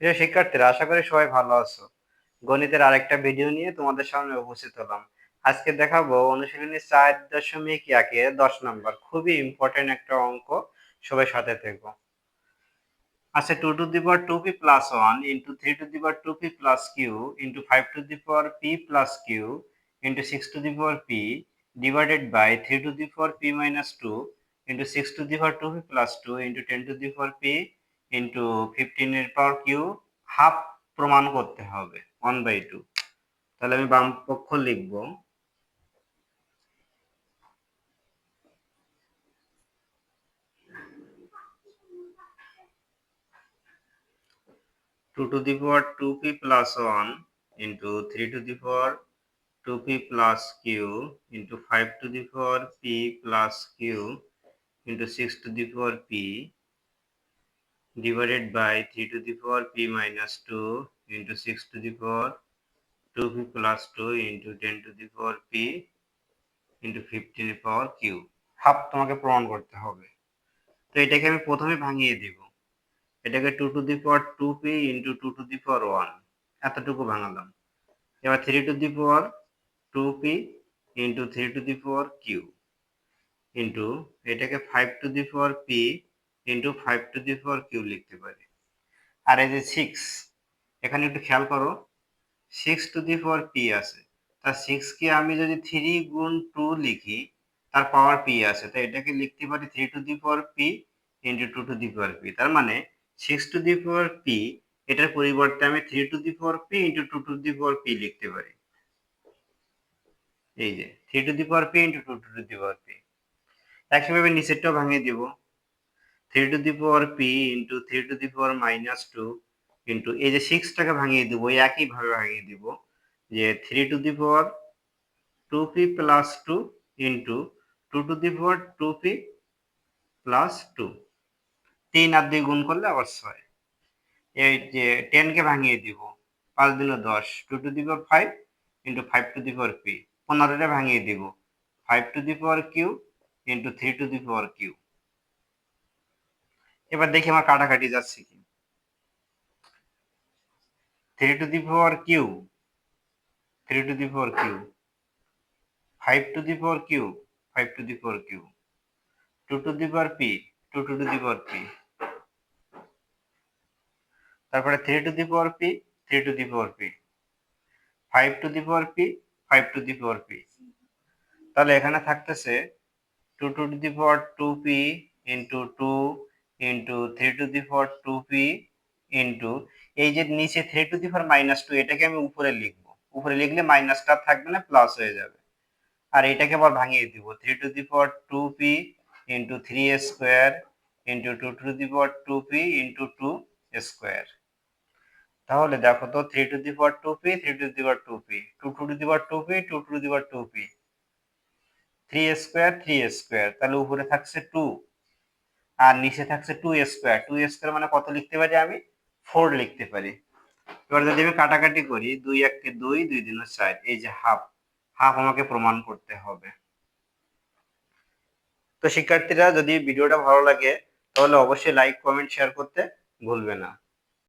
প্রিয় শিক্ষার্থীরা, আশা করি সবাই ভালো আছো। গণিতের আরেকটা ভিডিও নিয়ে তোমাদের সামনে উপস্থিত হলাম। আজকে দেখাবো অনুশীলনী চার দশমিক একে দশ নম্বর, খুবই ইম্পর্টেন্ট একটা অঙ্ক, সবাই সাথে থাকব আচ্ছা two to the power two p plus one into three to the power two p plus q into five to the power p plus q into six to the power p divided by three to the power p minus two into six to the power two p plus two into ten to the power p into ফিফটিনের power q half প্রমাণ করতে হবে one by two তাহলে আমি বাম পক্ষ লিখব। Two to the power two p plus one into three to the power two p plus q into five to the power p plus q into six to the power p divided by 3 to the power p minus 2 into 6 to the power 2p plus 2 into 10 to the power p into 15 এর পাওয়ার q. Half তোমাকে প্রমাণ করতে হবে। তো এটাকে আমি প্রথমে ভাঙিয়ে দিব। এটাকে 2 to the power 2p into 2 to the power 1 এতটুকু ভাঙালাম। এবার 3 to the power 2p into 3 to the power q into এটাকে 5 to the power p into five to the power q লিখতে পারি। আর এই যে সিক্স এখানে একটু খেয়াল করো six to the power p আছে। তা সিক্সকে আমি যদি থ্রি গুণ টু লিখি, তার পাওয়ার পি আছে। তাই এটাকে লিখতে পারি three to the power p into two to the power p তার মানে six to the power p এটার পরিবর্তে আমি three to the power p into two to the power p লিখতে পারি। এই যে three to the power p into two two to the power p একইভাবে নিচেরটাও ভাঙিয়ে দিব। Three to the power p into three to the power minus two into এই যে সিক্সটাকে ভাঙিয়ে দিব একইভাবে ভাঙিয়ে দিব যে three to the power two p plus two into two to the power two p plus two তিন আর দুই গুণ করলে আবার ছয়। এই যে টেনকে ভাঙিয়ে দিব, পাঁচ দিন দশ two to the power five into five to the power p পনেরোটা ভাঙিয়ে দিব five to the power q into three to the power q এবার দেখি আমার কাটাকাটি যাচ্ছে কি three to the power q three to the power q five to the power q five to the power q two to the power p two two to the power p তারপরে three to the power p three to the power p five to the power p five to the power p তাহলে এখানে থাকতেছে two to the power two p into two into three to the four two p into এই যে নিচে three to the four minus two এটাকে আমি উপরে লিখব। উপরে লিখলে মাইনাসটা থাকবে না প্লাস হয়ে যাবে। আর এটাকে আবার ভাঙিয়ে দিব। Three to the four two p into three square into two to the four two p into two square তাহলে দেখো তো three to the four two p three to the four two p two to the four two p two to the four two p three square three square তাহলে উপরে থাকছে two আর নিচে থাকছে two square two square মানে কত লিখতে পারি আমি? ফোর লিখতে পারি। এবার যদি আমি কাটাকাটি করি, দুই এককে দুই দুই দিন চার, এই যে হাফ হাফ আমাকে প্রমাণ করতে হবে। তো শিক্ষার্থীরা যদি ভিডিওটা ভালো লাগে, তাহলে অবশ্যই লাইক কমেন্ট শেয়ার করতে ভুলবে না।